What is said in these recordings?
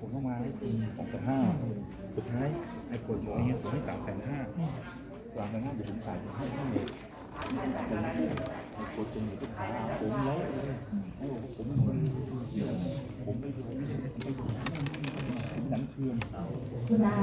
ผมต้องมาให้คุณสองแสนห้าสุดท้ายไอ้คนบอกอย่างเงี้ยผมให้สามแสนห้าวางกันง่าเดี๋ยวผมจ่ายให้ให้เลยแต่ไอ้คนจนอยู่ทุกทางผมแล้วไอ้บอกว่าผมไมผมไม่ผมไม่ใช่ผมไม่ผมหนังเคืองคุณอา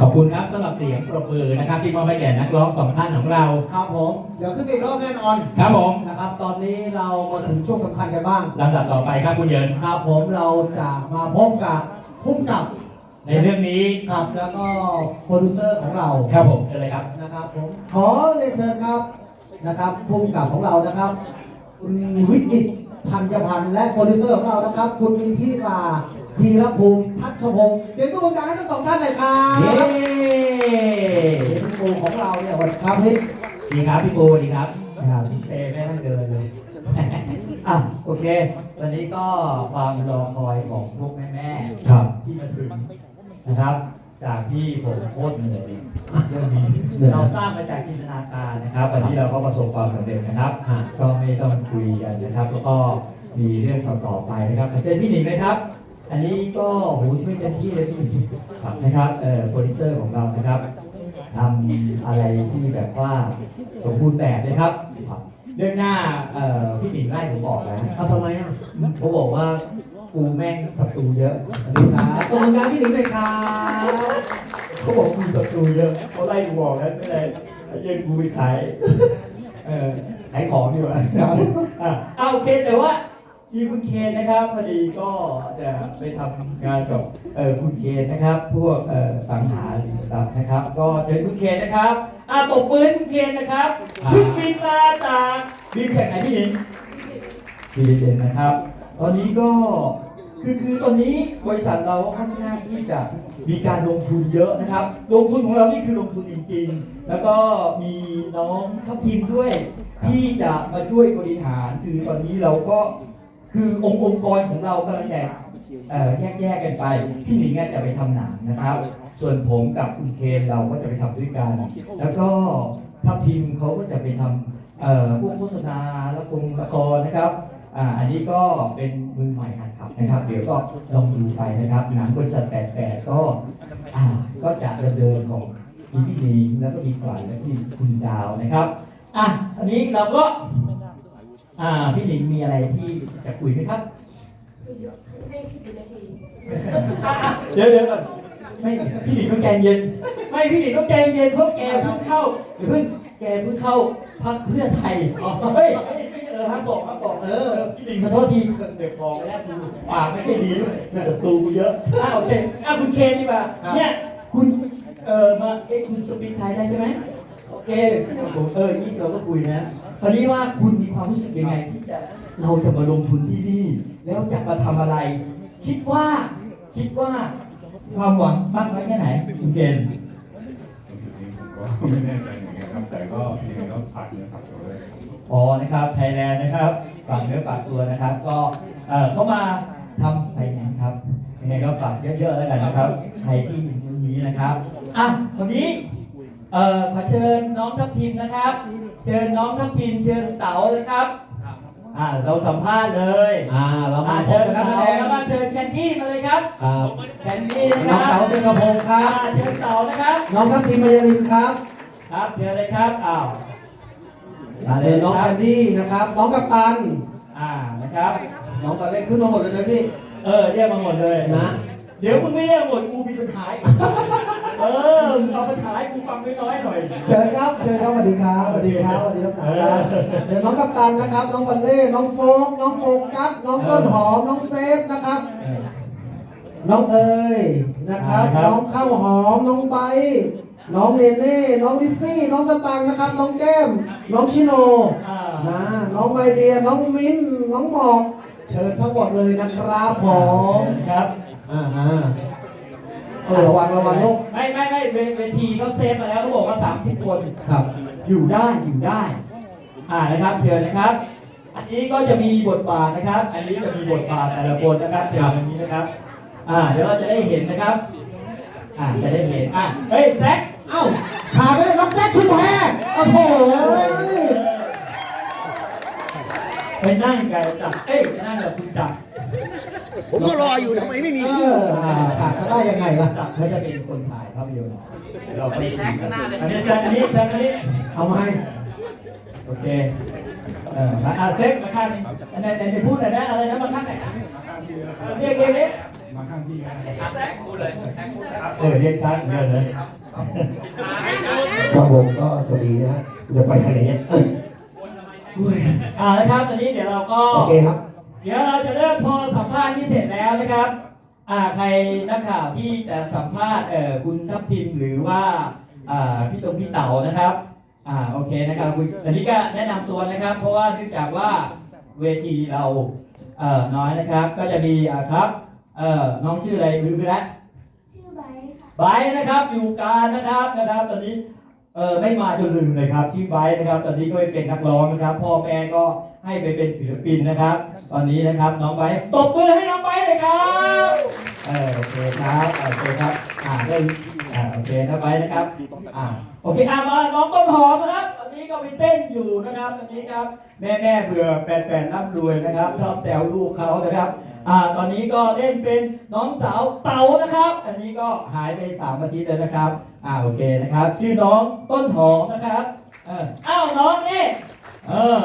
ขอบคุณครับสำหรับเสียงปรบมือนะครับ ที่มอบให้แก่นักร้องสองท่านของเรา ครับผม เดี๋ยวขึ้นอีกรอบแน่นอนครับผม นะครับ ตอนนี้เรามาถึงช่วงสำคัญกันบ้าง ลำดับต่อไปครับคุณเยิน ครับผมเราจะมาพบกับพุ่มกับในเรื่องนี้กับแล้วก็โปรดิวเซอร์ของเราครับผมอะไรครับ นะครับผมขอเรียนเชิญครับนะครับพุ่มกับของเรานะครับคุณวิจิตรพันยพันธ์และโปรดิวเซอร์ของเรานะครับ คุณมินทิรา ธีรภูมิทัชพงศ์เสียงตุ้มกลางให้ทั้งสองท่านเลยครับเย้เสียงตุ้มของเราเนี่ยวันครับพี่ดีครับพี่ปูดีครับครับเซไม่ต้องเดินเลยอะโอเควันนี้ก็ความรอคอยของพวกแม่ครับๆที่มาถึงนะครับ จากที่ผมโคตรเหนื่อยเรื่องนี้เราสร้างมาจากจินตนาการนะครับวันนี้เราก็ประสบความสำเร็จนะครับ ก็ไม่ต้องคุยกันนะครับ แล้วก็มีเรื่องต่อๆไปนะครับขอเชิญพี่หนิงเลยครับ อันนี้ก็โหช่วยเต็มที่เลยพี่หนิงครับนะครับเอ่อโปรดิวเซอร์ของเรานะครับทำอะไรที่แบบว่าสมบูรณ์แบบเลยครับ เรื่องหน้าเอ่อพี่หนิงไล่ผมบอกแล้วเอาทำไมอะเขาบอกว่ากูแม่งศัตรูเยอะสวัสดีครับตรงกลางพี่หนิงเลยครับเขาบอกมีศัตรูเยอะเขาไล่กูบอกแล้วไม่เลยยังกูไปขายเอ่อขายของดีกว่าอะอะโอเคแต่ว่า มีคุณเคนนะครับพอดีก็จะไปทำงานกับเอ่อคุณเคนนะครับ พวกเอ่อสังหาริมทรัพย์นะครับ ก็เชิญคุณเคนนะครับอะตบมือให้คุณเคนนะครับเพิ่งบินมาจากบินจากไหนพี่หญิงทีเด่นนะครับ ตอนนี้ก็คือคือตอนนี้บริษัทเราค่อนข้างที่จะมีการลงทุนเยอะนะครับ ลงทุนของเรานี่คือลงทุนจริง ๆ แล้วก็มีน้องทัพทีมด้วยที่จะมาช่วยบริหารคือตอนนี้เราก็ คือองค์องค์กรของเรากำลังแตกแยกแยกกันไปพี่หนิงเนี่ยจะไปทำหนังนะครับ ส่วนผมกับคุณเคนเราก็จะไปทำด้วยกัน แล้วก็ทัพทีมเขาก็จะไปทำเอ่อพวกโฆษณาละครละครนะครับอันนี้ก็เป็นมือใหม่หัดขับนะครับ เดี๋ยวก็ลองดูไปนะครับหนังบริษัท88ก็อ่าก็จะดำเนินของมีพี่หนิงแล้วก็มีขวัญและมีคุณดาวนะครับอะอันนี้เราก็ อ่าพี่หนิงมีอะไรที่จะคุยไหมครับ ให้พี่ดูนาทีอะอะเดี๋ยวเดี๋ยวก่อนไม่พี่หนิงต้องใจเย็น ไม่พี่หนิงต้องใจเย็นเพราะแกเพิ่งเข้าเดี๋ยวเพิ่งแกเพิ่งเข้าพักเพื่อไทยเฮ้ยเฮ้ยเฮ้ยเออฮักบอกฮักบอกเออพี่หนิงขอโทษทีเสียบบอกไปแล้วกูปากไม่ค่อยดีด้วยศัตรูกูเยอะอะโอเคอะคุณเคนดีกว่าเนี่ยคุณเออมาเอ๊ะคุณสปีกไทยได้ใช่ไหมโอเคผมเออนี่เราก็คุยนะ คราวนี้ว่าคุณมีความรู้สึกยังไงที่จะเราจะมาลงทุนที่นี่ แล้วจะมาทำอะไร คิดว่าคิดว่าความหวังมากน้อยแค่ไหนคุณเกณฑ์รู้สึกนี้ผมก็ไม่แน่ใจเหมือนกันครับแต่ก็ยังไงก็ฝากเนื้อฝากตัวด้วยอ๋อนะครับไทยแลนด์นะครับฝากเนื้อฝากตัวนะครับ ก็เอ่อเข้ามาทำไฟแนนซ์ครับยังไงก็ฝากเยอะๆแล้วกันนะครับใครที่อยู่ตรงนี้นะครับอะคนนี้เอ่อขอเชิญน้องทัพทีมนะครับ เชิญน้องทัพทีมเชิญเต๋าเลยครับอ่าเราสัมภาษณ์เลยอ่าเรามาอ่าพเชิบญกับนักแสเต๋าดงแล้วก็เชิญแคนดี้มาเลยครับครับแคนดี้นะคน้องรับเต๋าเซนกระพงศ์ครับ อ่าเชิญเต๋านะครับ น้องทัพทีมมายาลินครับครับเชิญเลยครับอ้าวมาลเชิยญน้องคแครับนดี้นะครับ น้องกัปตัน อ่านะครับ น้องปาเล็กขึ้นมาหมดเลยนะพี่ เออเรียกมาหมดเลยนะ เดี๋ยวมึงไม่เรียกหมดกูมีปัญหาอีกเออมึงเอาปัญหาให้กูฟังน้อยๆหน่อย เชิญครับ เชิญครับสวัสดีครับสวัสดีครับสวัสดีน้องเต๋าครับเชิญน้องกัปตันนะครับ น้องบัลเล่ น้องโฟกน้องโฟกัส น้องต้นหอม น้องเซฟนะครับเออน้องเอ๋ยนะครับ ครับ น้องข้าวหอม น้องไบร์ทน้องเนเน่ น้องลิซซี่ น้องสตังค์นะครับ น้องแก้ม น้องชิโน อ่านะน้องไมเดีย น้องมิ้น น้องหมอก เชิญทั้งหมดเลยนะครับผม ครับ อ่าฮะ เออระวังระวังลูกไม่ไม่ไม่เวเวทีเขาเซฟมาแล้วเขาบอกว่า 30 คนครับ อยู่ได้อยู่ได้ อ่านะครับเชิญนะครับ อันนี้ก็จะมีบทบาทนะครับ อันนี้จะมีบทบาทแต่ละคนนะครับเดี๋ยวอันนี้นะครับ อ่าเดี๋ยวเราจะได้เห็นนะครับ อ่าจะได้เห็นอะเฮ้ยแซคเอ้าขาดไปเลยน้องแจ็คชุมแพโอ้โหไปนั่งกับจับเอ้ยไปนั่งกับคุณจับ ผมก็รออยู่ทำไมไม่มีเออขาดจะได้ยังไงล่ะจับเขาจะเป็นคนถ่ายภาพยนตร์เราไปแซคหน้าเลยอันนี้แซคอันนี้แซคอันนี้เอามาให้โอเคเออมาอาเซฟมาข้างนี้อันไหนไหนไหนพูดหน่อยนะอะไรนะมาข้างไหนนะเรียกเรียกเรียกมาข้างพี่กันเออเรียกชัดเรียกเลยครับผมก็สวัสดีนะฮะจะไปทางไหนเนี่ยเอ้ยเฮ้ยอ่านะครับตอนนี้เดี๋ยวเราก็โอเคครับ เดี๋ยวเราจะเริ่มพอสัมภาษณ์ที่เสร็จแล้วนะครับอ่าใครนักข่าวที่จะสัมภาษณ์เอ่อคุณทัพทิมหรือว่าอ่าพี่ตรงพี่เต๋านะครับอ่าโอเคนะครับคุณอันนี้ก็แนะนำตัวนะครับ เพราะว่าเนื่องจากว่าเวทีเราเอ่อน้อยนะครับ ก็จะมีอ่าครับเอ่อน้องชื่ออะไรลืมไปแล้ว ชื่อไบร์ทค่ะ ไบร์ทนะครับอยู่การนะครับนะครับ ตอนนี้ เออไม่มาจนลืมเลยครับชื่อไบร์ทนะครับ ตอนนี้ก็ไปเป็นนักร้องนะครับ พ่อแม่ก็ให้ไปเป็นศิลปินนะครับ ตอนนี้นะครับน้องไบร์ทตบมือให้น้องไบร์ทเลยครับเออโอเคครับโอเคครับอ่าได้อ่าโอเคนะไบร์ทนะครับอ่าโอเคอ่ามาน้องต้นหอมนะครับตอนนี้ก็ไปเต้นอยู่นะครับตอนนี้ครับแม่แม่เบื่อแปดแปดร่ำรวยนะครับชอบแซวลูกเขานะครับอ่าตอนนี้ก็เล่นเป็นน้องสาวเต๋านะครับ อันนี้ก็หายไปสามอาทิตย์แล้วนะครับ อ่าโอเคนะครับ ชื่อน้องต้นหอมนะครับเอออ้าวน้องนี่เออ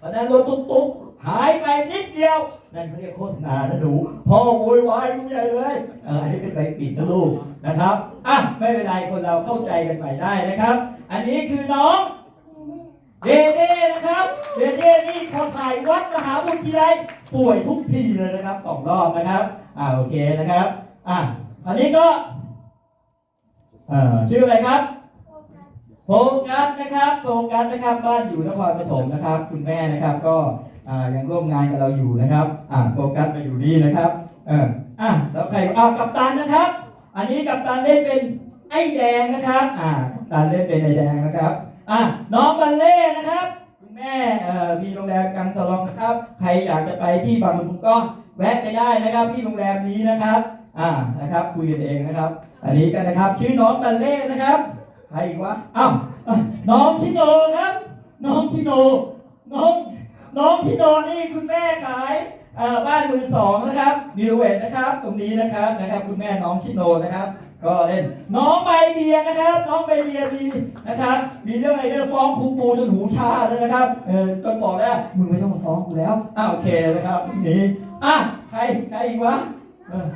ตอนนั้นรถตุ๊กตุ๊กหายไปนิดเดียวนั่นเขาเรียกโฆษณานะหนูพ่อโวยวายดูใหญ่เลยเอออันนี้เป็นใบปิดนะลูกนะครับอะไม่เป็นไรคนเราเข้าใจกันใหม่ได้นะครับ อันนี้คือน้องเดเด้นะครับเดเด้นี่พอถ่ายวัดมหาบุตรทีไรป่วยทุกทีเลยนะครับสองรอบนะครับอ่าโอเคนะครับอะอันนี้ก็ เอ่อชื่ออะไรครับโฟกัสนะครับโฟกัสนะครับบ้านอยู่นครปฐมนะครับ คุณแม่นะครับก็อ่ายังร่วมงานกับเราอยู่นะครับอ่าโฟกัสมาอยู่นี่นะครับเอออะแล้วใครอ้าวกัปตันนะครับ อันนี้กัปตันเล่นเป็นไอ้แดงนะครับอ่ากัปตันเล่นเป็นไอ้แดงนะครับอะน้องบัลเล่นะครับคุณแม่เอ่อมีโรงแรมกังสลองนะครับ ใครอยากจะไปที่บางลำพูก็แวะไปได้นะครับที่โรงแรมนี้นะครับ อ่านะครับคุยกันเองนะครับ อันนี้กันนะครับ ชื่อน้องบัลเล่นะครับใครอีกวะอ้าวน้องชิโนครับ น้องชิโนน้องน้องชิโนนี่คุณแม่ขายบ้านมือสองนะครับวิวเวทนะครับ ตรงนี้นะครับนะครับ คุณแม่น้องชิโนนะครับ ก็เล่นน้องใบเดียนะครับ น้องใบเดียมีนะครับ มีเรื่องอะไรเรื่องฟ้องครูปูจนหูชาเลยนะครับเออจนบอกแล้วมึงไม่ต้องมาฟ้องกูแล้วอ้าวโอเคนะครับนี่อะใครใครอีกวะเออ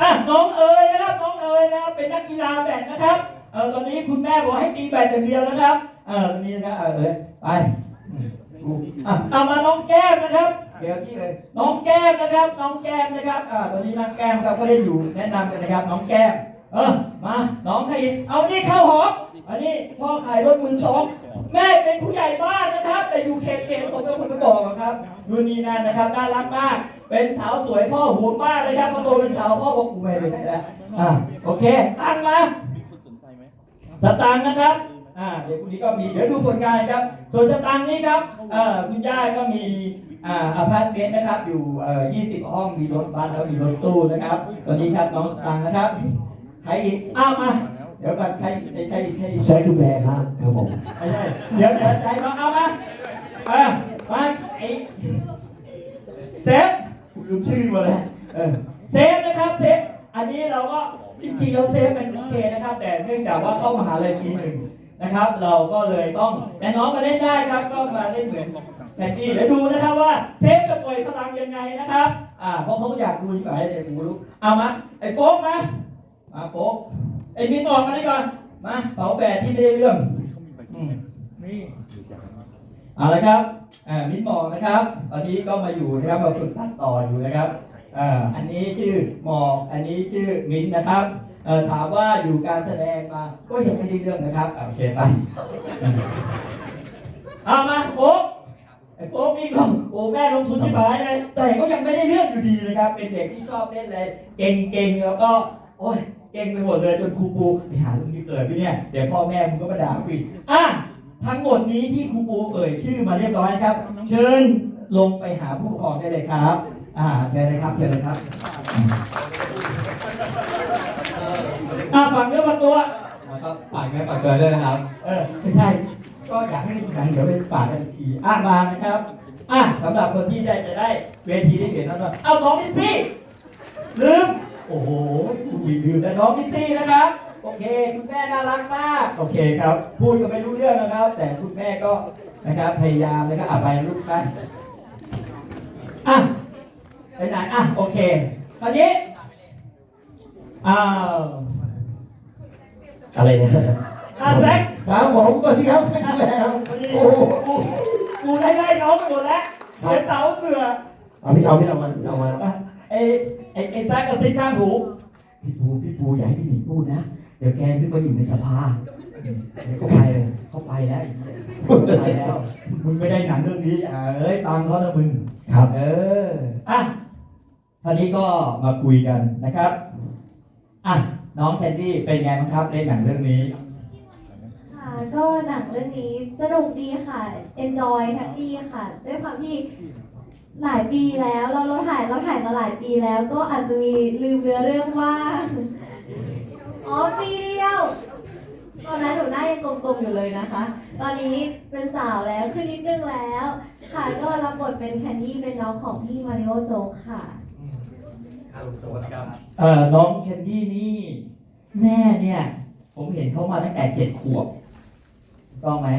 อะน้องเอ๋ยนะครับน้องเอ๋ยนะครับเป็นนักกีฬาแบดนะครับเออตอนนี้คุณแม่บอกให้ตีแบดอย่างเดียวนะครับเออตอนนี้นะครับเออเอ๋ยไปอะเอามาน้องแก้มนะครับ เดี๋ยวที่เลยน้องแก้มนะครับ น้องแก้มนะครับอ่าตอนนี้น้องแก้มครับก็เล่นอยู่แนะนำกันนะครับ น้องแก้ม เออมาน้องใครอีกเอานี่เข้าหออันนี้พ่อขายรถมือสองแม่เป็นผู้ใหญ่บ้านนะครับ แต่อยู่เขตเขตผมเป็นคนไปบอกครับดูนนี่นั่นนะครับน่ารักมาก เป็นสาวสวยพ่อห่วงมากเลยครับพอโตเป็นสาวพ่อบอกกูไม่ไปไหนแล้วอ่าโอเคตั้งมามีคนสนใจไหมสตางค์นะครับอ่าเดี๋ยวพรุ่งนี้ก็มีเดี๋ยวดูผลงานครับ ส่วนสตางค์นี้ครับเอ่อคุณย่าก็มีอ่าอพาร์ตเมนต์นะครับอยู่เอ่อ20 ห้องมีรถบัสแล้วมีรถตู้นะครับตอนนี้ครับน้องสตางค์นะครับใครอีกอ้าวมาเดี๋ยวก่อนใครใครอีกใครอีกใช้ทุกแพรครับครับผมไม่ใช่เดี๋ยวเดี๋ยวใจน้องเอามาอ่ามาไอเซฟผม ลืมชื่อมาเลยเออเซฟนะครับเซฟอันนี้เราก็จริงๆเราเซฟเป็นโอเคนะครับ แต่เนื่องจากว่าเข้ามหาลัยปีหนึ่งนะครับ เราก็เลยต้องแต่น้องมาเล่นได้ครับ ก็มาเล่นเหมือนแต่นี่เดี๋ยวดูนะครับว่าเซฟจะปล่อยพลังยังไงนะครับอ่าเพราะเขาอยากดูใช่ไหมเดี๋ยวกูรู้เอามาไอ้โฟกมามาโฟกไอ้มินออกมาได้ก่อนมาเผาแฝดที่ไม่ได้เรื่องอืมนี่เอาละครับ มิ้นหมอกนะครับ ตอนนี้ก็มาอยู่นะครับมาฝึกตัดต่ออยู่นะครับอ่าอันนี้ชื่อหมอกอันนี้ชื่อมิ้นนะครับเอ่อถามว่าอยู่การแสดงมาก็ยังไม่ได้เรื่องนะครับอ่าโอเคไปเอามาโฟกไอ้โฟกนี่ก็โอ้แม่ลงทุนที่หายเลยแต่ก็ยังไม่ได้เรื่องอยู่ดีนะครับ เป็นเด็กที่ชอบเล่นเลยเก่งๆแล้วก็โอ้ยเก่งไปหมดเลยจนครูปูไปหาลุงนี่เกิดไปเนี่ยเดี๋ยวพ่อแม่มึงก็มาด่ากูอีกอะ ทั้งหมดนี้ที่ครูปูเอ่ยชื่อมาเรียบร้อยนะครับ เชิญลงไปหาผู้ปกครองได้เลยครับ อ่าเชิญเลยครับเชิญเลยครับอ่าฝังเนื้อฝังตัว แล้วก็ฝากเนื้อฝากตัวด้วยนะครับ เออไม่ใช่ ก็อยากให้ดูหนังเดี๋ยวไปฝากกันอีกทีอ่ามานะครับอะสำหรับคนที่ได้จะได้เวทีได้เห็นแล้วก็เอาน้องมิสซี่ลืมโอ้โหคุณลืมแล้วน้องมิสซี่นะครับ โอเค คุณแม่น่ารักมาก โอเคครับ พูดก็ไม่รู้เรื่องนะครับ แต่คุณแม่ก็นะครับพยายามนะครับอะไปลูกไปอะไปไหนอะโอเคคราวนี้อ้าวอะไรเนี่ยอะแซคครับผมสวัสดีครับแซคแมวพอดีโอ้โหกูกูไล่ไล่น้องไปหมดแล้วเดี๋ยวเต๋าเบื่อเอาพี่เอาพี่เอามาพี่เอามาอะไอ้ไอ้ไอ้แซกกระซิบข้างหูพี่ปูพี่ปูอย่าให้พี่หนิงพูดนะ เดี๋ยวแกขึ้นมาอยู่ในสภาเดี๋ยวเขาไปเลยเขาไปแล้วไปแล้ว มึงไม่ได้หนังเรื่องนี้อ่าเอ้ยตังค์เขานะมึง ครับ เออ อะคราวนี้ก็มาคุยกันนะครับ อะน้องแคนดี้เป็นไงบ้างครับเล่นหนังเรื่องนี้ ค่ะก็หนังเรื่องนี้สนุกดีค่ะ enjoy happy ค่ะ ด้วยความที่หลายปีแล้วเราเราถ่ายเราถ่ายมาหลายปีแล้วก็อาจจะมีลืมเนื้อเรื่องว่าง อ๋อปีเดียว ตอนนั้นหนูหน้ายังกลมๆอยู่เลยนะคะ ตอนนี้เป็นสาวแล้วขึ้นนิดนึงแล้ว ค่ะก็รับบทเป็นแคนดี้เป็นน้องของพี่มาริโอโจกค่ะเอ่อน้องแคนดี้นี่แม่เนี่ย ผมเห็นเขามาตั้งแต่เจ็ดขวบถูกต้องไหม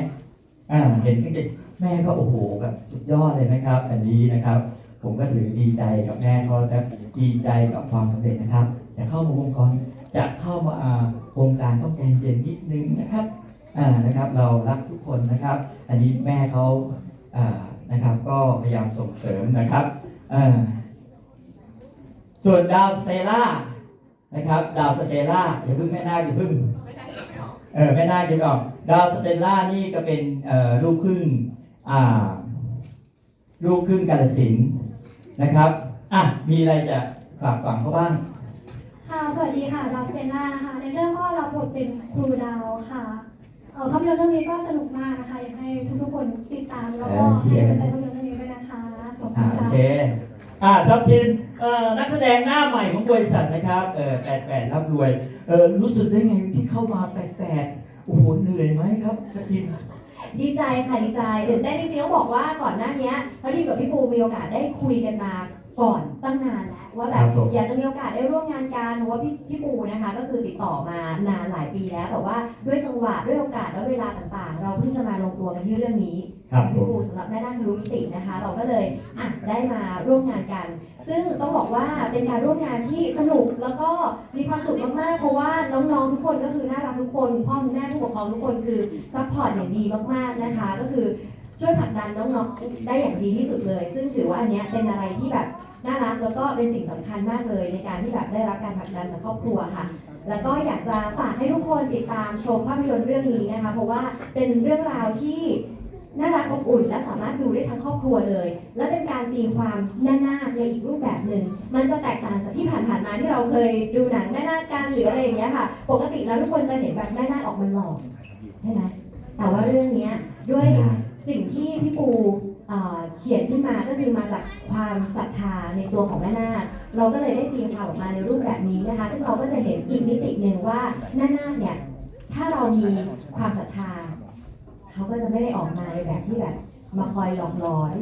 อ่าเห็นตั้งแต่แม่ก็โอ้โหแบบสุดยอดเลยนะครับ อันนี้นะครับ ผมก็ถือดีใจกับแม่เขาและดีใจกับความสำเร็จนะครับจะเข้ามาวงการ จะเข้ามาอ่าวงการต้องใจเย็นนิดนึงนะครับอ่านะครับ เรารักทุกคนนะครับ อันนี้แม่เขาอ่านะครับ ก็พยายามส่งเสริมนะครับอ่าส่วนดาวสเตลล่านะครับดาวสเตลล่าอย่าพิ่งแม่นาคอย่าพิ่งเออแม่นาคเดี๋ยวก่อนดาวสเตลล่านี่ก็เป็นลูกครึ่งอ่าลูกครึ่งกาลสินนะครับอะมีอะไรจะฝากฝังเขาบ้าง สวัสดีค่ะดาวสเตนล่านะคะในเรื่องก็รับบทเป็นครูดาวค่ะเอ่อภาพยนตร์เรื่องนี้ก็สนุกมากนะคะอยากให้ทุกๆคนติดตามแล้วก็เออเชีให้ยร์กำลังใจภาพยนตร์เรื่องนี้ด้วยนะคะขอบคุอ่าณโอค่ะเคอ่าครับทีมเอ่อนักแสดงหน้าใหม่ของบริษัทนะครับเออแปดแปดรับรวยเออรู้สึกได้ไงที่เข้ามาแปดแปดโอ้โหเหนื่อยไหมครับครับทีม ดีใจค่ะดีใจตื่นเต้นจริงๆต้องบอกว่าก่อนหน้านี้เขาดีกับพี่ปูมีโอกาสได้คุยกันมาก่อนตั้งนานแล้ว ว่าแบครับบผม อยากจะมีโอกาสได้ร่วมงานกันเพราะว่าพี่พี่ปูนะคะ ก็คือติดต่อมานานหลายปีแล้ว แต่ว่าด้วยจังหวะด้วยโอกาสและเวลาต่างๆ เราเพิ่งจะมาลงตัวกันที่เรื่องนี้ ครับผพี่ม ปูสำหรับแม่นาคทะลุมิตินะคะ เราก็เลยอะได้มาร่วมงานกัน ซึ่งต้องบอกว่าเป็นการร่วมงานที่สนุกแล้วก็มีความสุขมากๆเพราะว่าน้องๆทุกคนก็คือน่ารักทุกคนคุณพ่อคุณแม่ผู้ปกครองทุกคนคือซัพพอร์ตอย่างดีมากๆนะคะ ก็คือ ช่วยผลักดันน้องๆได้อย่างดีที่สุดเลย ซึ่งถือว่าอันเนี้ยเป็นอะไรที่แบบน่ารักแล้วก็เป็นสิ่งสำคัญมากเลยในการที่แบบได้รับการผลักดันจากครอบครัวค่ะ แล้วก็อยากจะฝากให้ทุกคนติดตามชมภาพยนตร์เรื่องนี้นะคะ เพราะว่าเป็นเรื่องราวที่น่ารักอบอุ่น และสามารถดูได้ทั้งครอบครัวเลย และเป็นการตีความแม่นาคในอีกรูปแบบหนึ่ง มันจะแตกต่างจากที่ผ่านๆมาที่เราเคยดูหนังแม่นาคกันหรืออะไรอย่างเงี้ยค่ะ ปกติแล้วทุกคนจะเห็นแบบแม่นาคออกมาหลอกใช่ไหมแต่ว่าเรื่องเนี้ยด้วย สิ่งที่พี่ปูเอ่อเขียนขึ้นมาก็คือมาจากความศรัทธาในตัวของแม่นาคเราก็เลยได้ตีความออกมาในรูปแบบนี้นะคะ ซึ่งเราก็จะเห็นอีกมิติหนึ่งว่าแม่นาคเนี่ยถ้าเรามีความศรัทธาเขาก็จะไม่ได้ออกมาในแบบที่แบบมาคอยหลอกหลอน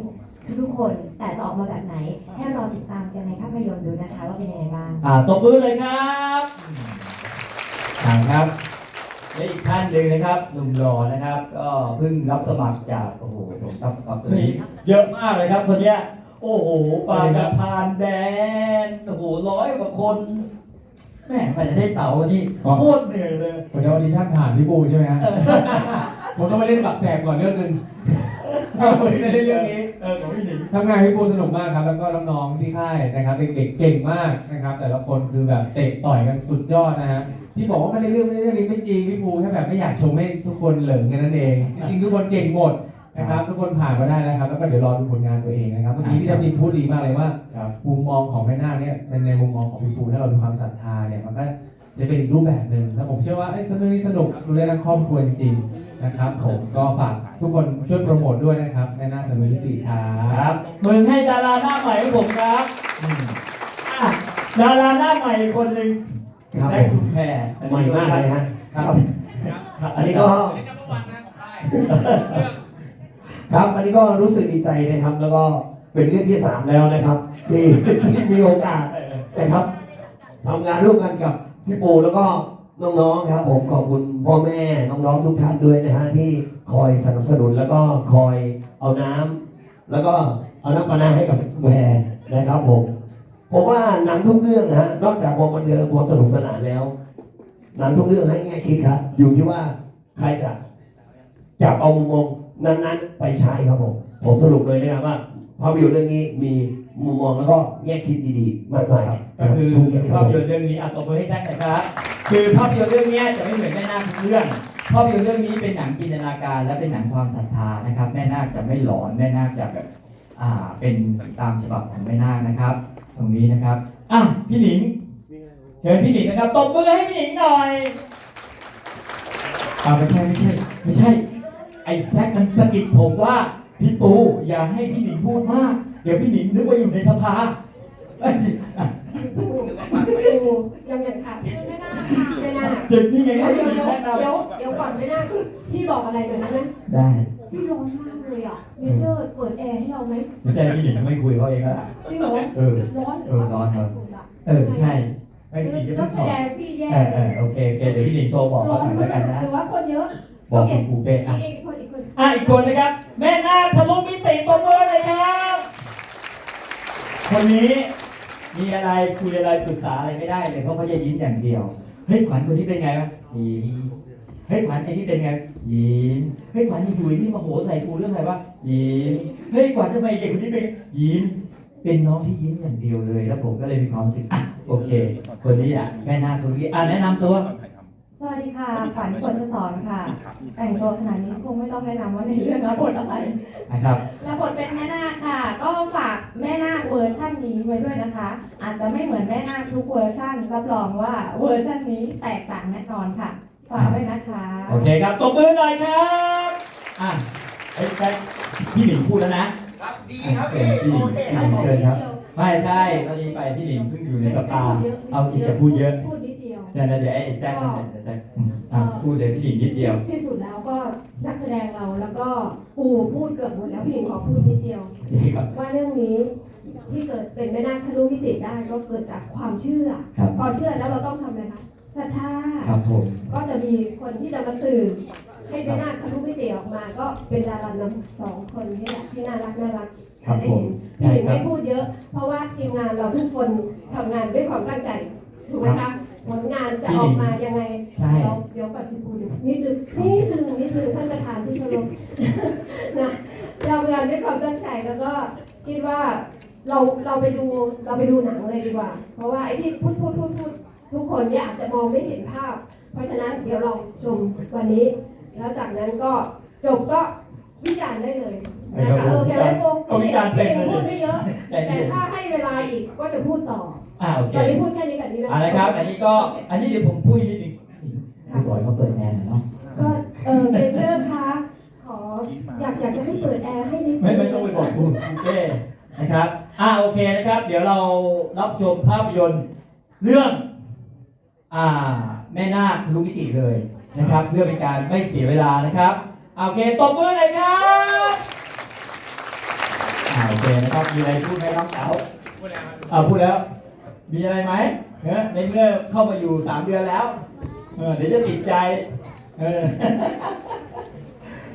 ทุกๆคนแต่จะออกมาแบบไหน ให้รอติดตามกันในภาพยนตร์ดูนะคะว่าเป็นยังไงบ้างอ่าตบมือเลยครับอ่าครับ และอีกท่านหนึ่งนะครับหนุ่มหล่อนะครับก็เพิ่งรับสมัครจากโอ้โหผมรับสมัครนี้เยอะมากเลยครับคนเนี้ยโอ้โหปาสะพานแดนโอ้โหร้อยกว่าคนแม่ไปจะได้เต่านี่โคตรเหนื่อยเลยผมจะออดิชั่นผ่านพี่ปูใช่ไหมฮะผมต้องมาเล่นบักแสบก่อนเรื่องหนึ่ง ผมถึงได้เล่นเรื่องนี้เออของพี่หนิงทำงานพี่ปูสนุกมากครับ แล้วก็น้องๆที่ค่ายนะครับเด็กๆเก่งมากนะครับ แต่ละคนคือแบบเตะต่อยกันสุดยอดนะฮะที่บอกว่าไม่ได้เรื่องไม่ได้เรื่องนี้ไม่จริงพี่ปูแค่แบบไม่อยากชมให้ทุกคนเหลิงกันนั่นเองจริงๆทุกคนเก่งหมดนะครับทุกคนผ่านมาได้แล้วครับ แล้วก็เดี๋ยวรอดูผลงานตัวเองนะครับเมื่อกี้พี่ทัพทิมพูดดีมากเลยว่ามุมมองของแม่นาคเนี่ยเป็นในมุมมองของพี่ปูถ้าเรามีความศรัทธาเนี่ยมันก็จะเป็นอีกรูปแบบหนึ่งแล้วผมเชื่อว่าไอ้ยเรื่องนี้สนุกดูได้ทั้งครอบครัวจริงๆนะครับ ผมก็ฝาก ทุกคนช่วยโปรโมทด้วยนะครับแม่นาคเทอร์มิติครัครับบมือให้ดาราหน้าใหม่ของผมครับอืมอะดาราหน้าใหม่อีกคนหนึ่งครับแซผคมชุมแพรใหม่มากเลยฮะครับอันนี้ก็ครับอันนี้ก็รู้สึกดีใจนะครับ แล้วก็เป็นเรื่องที่สามแล้วนะครับ ที่ที่มีโอกาสนะครับทำงานร่วมกันกับพี่ปูแล้วก็ น้องๆครับผมขอบคุณพ่อแม่น้องๆทุกท่านด้วยนะฮะที่คอยสนับสนุนแล้วก็คอยเอาน้ำแล้วก็เอาน้ำปานาให้กับสกุลแพรนะครับผมผมว่าหนังทุกเรื่องนะฮะนอกจากความบันเทิงความสนุกสนานแล้วหนังทุกเรื่องให้แง่คิดครับ อยู่ที่ว่าใครจะจับเอามุมมองนั้นๆ ไปใช้ครับผมผมสรุปเลยนะครับว่าภาพยนตร์เรื่องนี้มีมุมมองแล้วก็แง่คิดดีๆ มากมายก็คือทุกอย่างคภารับพผมยนตร์เรื่องนี้อะตบมือให้แซคหน่อยครับ คือภาพยนตร์เรื่องเนี้ยจะไม่เหมือนแม่นาคทุกเรื่องภาพยนตร์เรื่องนี้เป็นหนังจินตนาการและเป็นหนังความศรัทธานะครับ แม่นาคจะไม่หลอนแม่นาคจะแบบอ่าเป็นตามฉบับของแม่นาคนะครับ ตรงนี้นะครับอะพี่หนิงเชิญพี่หนิงนะครับตบมือให้พี่หนิงหน่อยอ่าไม่ใช่ไม่ใช่ไม่ใช่ไอ้แซคมันสะกิดผมว่าพี่ปูอย่าให้พี่หนิงพูดมาก เดี๋ยวพี่หนิงนึกว่าอยู่ในสภาเอ้ยอะ ปูยังยังขาดไม่น่า ไม่น่าเดี๋ยวนี่ไงเดี๋ยวพี่เดี๋หยวนิงแนะนเดี๋ยวเดี๋ยวก่อนไม่น่าพี่บอกอะไรหน่อยนะำได้พี่ร้อนมากเลยอะเมเจอร์เปิดแอร์ให้เราไหมไม่ใช่พี่หนิงไม่คุยเขาเองแล้วล่ะจริงเหรอเออ ร้อนหรือเออร้ว่าอนครับสุดอะเออใช่ไม่พี่หนิงจะก็เพิ่งแสสอบดงพี่แย่เออเออโอเคโอเคเดี๋ยวพี่หนิงโทรบอกร้เขาอนหน่อยมาแล้วกันนะกหรือว่าคนเยอะบอกคุณปูเป้อะอีกคนอีกคนอะอีกคนนะครับ แม่นาคทะลุมิติปรบมือเลยครับคนนี้มีอะไรคุยอะไรปรึกษาอะไรไม่ได้เลยเพราะเขาจะยิ้มอย่างเดียว เฮ้ยขวัญคนนี้เป็นไงวะยิ้มเฮ้ยขวัญไอ้นี่เป็นไงยิ้มเฮ้ยขวัญอยู่ๆนี่มาโหใส่กูเรื่องอะไรวะยิ้มเฮ้ยขวัญทำไมเด็กคนนี้เป็นยิ้มเป็นน้องที่ยิ้มอย่างเดียวเลยแล้วผมก็เลยมีความรู้สึกอะโอเค คนนี้อะแม่นาคคนนี้อะแนะนำตัว สวัสดีค่ะฝันกฎสอนค่ะ แต่งตัวขนาดนี้คงไม่ต้องแนะนำว่าในเรื่องรับบทอะไรนะครับ รับบทเป็นแม่นาคค่ะ ก็ฝากแม่นาคเวอร์ชั่นนี้ไว้ด้วยนะคะ อาจจะไม่เหมือนแม่นาคทุกเวอร์ชั่นรับรองว่าเวอร์ชั่นนี้แตกต่างแน่นอนค่ะ ฝากด้วยนะคะ โอเคครับ ตบมือหน่อยครับ อะเอ้ยใช่พี่หลิงพูดแล้วนะดีครับเออพี่หลิงพี่หลิงเชิญครับ ไม่ใช่ตอนนี้ไปพี่หลิงเพิ่งอยู่ในสภาเอาอีกจะพูดเยอะ พูดนิดเดียวเดี๋ยวเดี๋ยวไอ้แซคนั่นเดี๋ยวแซคอืมอะพูดเลยพี่หลิงนิดเดียว ที่สุดแล้วก็นักแสดงเราแล้วก็ปู่พูดเกือบหมดแล้วพี่หญิงขอพูดนิดเดียว นี่ครับ ว่าเรื่องนี้ที่เกิดเป็นแม่นาคทะลุมิติได้ก็เกิดจากความเชื่อ ครับ พอเชื่อแล้วเราต้องทำอะไรคะศรัทธาครับผม ก็จะมีคนที่จะมาสื่อ ให้แม่นาคทะลุมิติออกมา ก็เป็นดารานำสองคนนี่แหละที่น่ารักน่ารักครับผมพี่ใช่หญิงครัไม่พูดเยอะ เพราะว่าทีมงานเราทุกคนทำงานด้วยความตั้งใจถูกไหมคะ ผลงานจะออกมายังไง ใช่ เดี๋ยวเดี๋ยวก่อนสิพูดนิดนึงนิดนึงนิดนึงท่านประธานที่เคารพ นะเราทำงานด้วยความตั้งใจแล้วก็คิดว่าเราเราไปดูเราไปดูหนังเลยดีกว่า เพราะว่าไอ้ที่พูดพูดพูดพูดทุกคนเนี่ยอาจจะมองไม่เห็นภาพ เพราะฉะนั้นเดี๋ยวเราชมวันนี้ แล้วจากนั้นก็จบก็วิจารณ์ได้เลยนะคะเออแกไม่โกงเอาวิจารณ์เป็นเลยพูดไม่เยอะใจแต่เย็นถ้าให้เวลาอีกก็จะพูดต่อ อ่าโอเคตอนนี้พูดแค่นี้กับนี้นะเอ่าละครับ อันนี้ก็ อันนี้เดี๋ยวผมพูดนิดนึงพี่บอยเขาเปิดแอร์หน่อยเนาะ ก็เออเจเจอร์คะขออยากอยากจะให้เปิดแอร์ให้นิดนึไม่ไม่ต้องไปบอกคุณคุณเต้นะครับ อ่าโอเคนะครับ เดี๋ยวเรารับชมภาพยนตร์เรื่อง อ่าแม่นาคทะลุมิติเลยนะครับ เพื่อเป็นการไม่เสียเวลานะครับอ่าโอเคตบมือเลยครับอ่าโอเคนะครับมีอะไรพูดไหมน้องสาวอ่าพูดแล้ว มีอะไรไหมเออในเมื่อเข้ามาอยู่สามเดือนแล้ว เออเดี๋ยวจะติดใจ เออ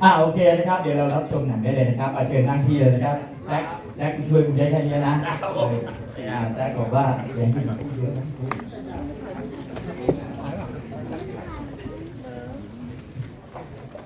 อ่าโอเคนะครับ เดี๋ยวเรารับชมหนังได้เลยนะครับอาเชิญนั่งที่เลยนะครับแซคแซคช่วยคุณได้แค่นี้นะเอออ่าแซคบอกว่าอย่างที่พูดเยอะนะ